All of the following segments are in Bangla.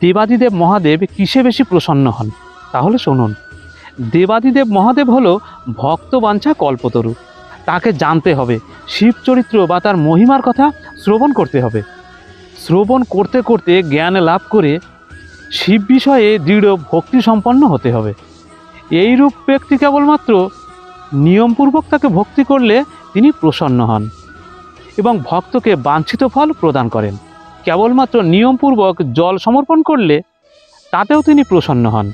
দেবাদিদেব মহাদেব কিসে বেশি প্রসন্ন হন? তাহলে শুনুন। দেবাদিদেব মহাদেব হলো ভক্তবাঞ্ছা কল্পতরু। তাকে জানতে হবে, শিব চরিত্র বা তার মহিমার কথা শ্রবণ করতে হবে। শ্রবণ করতে করতে জ্ঞান লাভ করে শিব বিষয়ে দৃঢ় ভক্তি সম্পন্ন হতে হবে। এইরূপ ব্যক্তি কেবলমাত্র নিয়মপূর্বক তাকে ভক্তি করলে তিনি প্রসন্ন হন এবং ভক্তকে বাঞ্ছিত ফল প্রদান করেন। কেবলমাত্র নিয়মপূর্বক জল সমর্পণ করলে তাতেও তিনি প্রসন্ন হন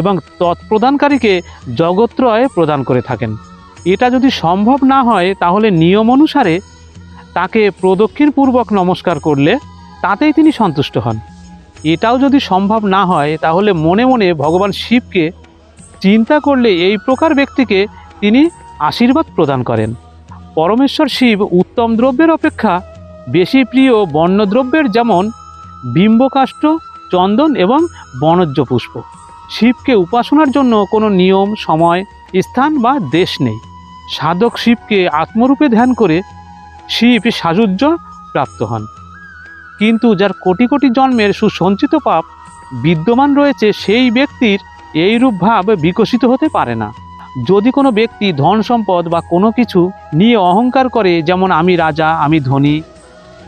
এবং তৎপ্রদানকারীকে জগত্রয় প্রদান করে থাকেন। এটা যদি সম্ভব না হয়, তাহলে নিয়ম অনুসারে তাকে প্রদক্ষিণপূর্বক নমস্কার করলে তাতেই তিনি সন্তুষ্ট হন। এটাও যদি সম্ভব না হয়, তাহলে মনে মনে ভগবান শিবকে চিন্তা করলে এই প্রকার ব্যক্তিকে তিনি আশীর্বাদ প্রদান করেন। পরমেশ্বর শিব উত্তম দ্রব্যের অপেক্ষা বেশি প্রিয় বর্ণদ্রব্যের যেমন বিম্বকাষ্ঠ চন্দন এবং বনজ্য পুষ্প শিবকে উপাসনার জন্য কোনো নিয়ম, সময়, স্থান বা দেশ নেই। সাধক শিবকে আত্মরূপে ধ্যান করে শিব সাজুজ্য প্রাপ্ত হন। কিন্তু যার কোটি কোটি জন্মের সুসঞ্চিত পাপ বিদ্যমান রয়েছে, সেই ব্যক্তির এইরূপ ভাব বিকশিত হতে পারে না। যদি কোনো ব্যক্তি ধন সম্পদ বা কোনো কিছু নিয়ে অহংকার করে, যেমন আমি রাজা, আমি ধনী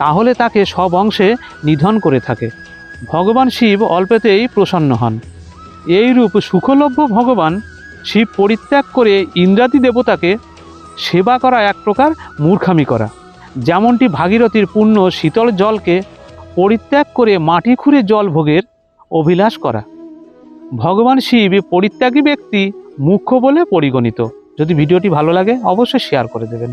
তাহলে তাকে সব অংশে নিধন করে থাকে। ভগবান শিব অল্পেতেই প্রসন্ন হন। এইরূপ সুখলভ্য ভগবান শিব পরিত্যাগ করে ইন্দ্রাদি দেবতাকে সেবা করা এক প্রকার মূর্খামি করা। যেমনটি ভাগীরথীর পূর্ণ শীতল জলকে পরিত্যাগ করে মাটি খুঁড়ে জল ভোগের অভিলাষ করা। ভগবান শিব পরিত্যাগী ব্যক্তি মুখ্য বলে পরিগণিত। যদি ভিডিওটি ভালো লাগে, অবশ্যই শেয়ার করে দেবেন।